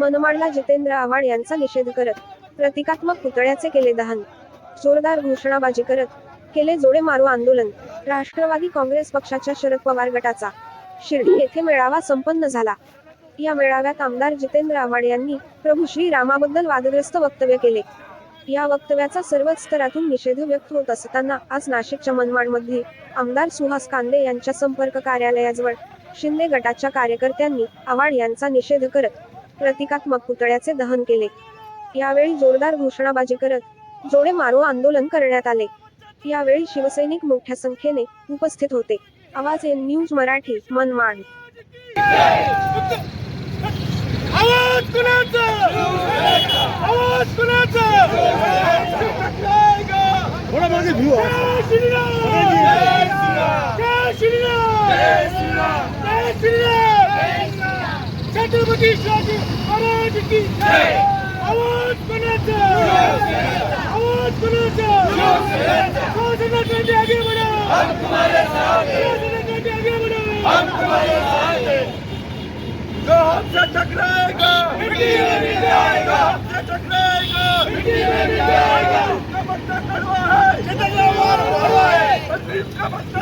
मनमाडला जितेंद्र आव्हाड यांचा निषेध करत प्रतिकात्मक पुतळ्याचे केले दहन जोरदार घोषणाबाजी करत केले जोडे मारू आंदोलन राष्ट्रवादी काँग्रेस पक्षाच्या शरद पवार गटाचा. शिर्डी येथे मेळावा संपन्न झाला. या मेळाव्यात आमदार जितेंद्र आव्हाड यांनी प्रभू श्री रामाबद्दल वादग्रस्त वक्तव्य केले. या वक्तव्याचा सर्वच स्तरातून निषेध व्यक्त होत असताना आज नाशिकच्या मनमाडमध्ये आमदार सुहास कांदे यांच्या संपर्क कार्यालयाजवळ शिंदे गटाच्या कार्यकर्त्यांनी आव्हाड यांचा निषेध करत प्रतिकात्मक पुतळ्याचे दहन केले. यावेळी जोरदार घोषणाबाजी करत जोडे मारो आंदोलन करण्यात आले. यावेळी शिवसैनिक मोठ्या संख्येने उपस्थित होते. आवाज एन न्यूज मराठी मनमाड. आवाज कुणाचा? आवाज कुणाचा? थोडा मागे घेऊ जय श्रीराम! जय श्रीराम! जय श्रीराम! जय श्रीराम! छत्रपती शिवाजी महाराज की आवाज कुणाचा? आवाज कुणाचा? क्रांती आगे बढ़ो क्रांती आगे बढ़ो हमसे टकराएगा मिट्टी में मिल जाएगा। हमसे टकराएगा मिट्टी में मिल जाएगा। उसका बच्चा कड़वा है। है का जितेंद्र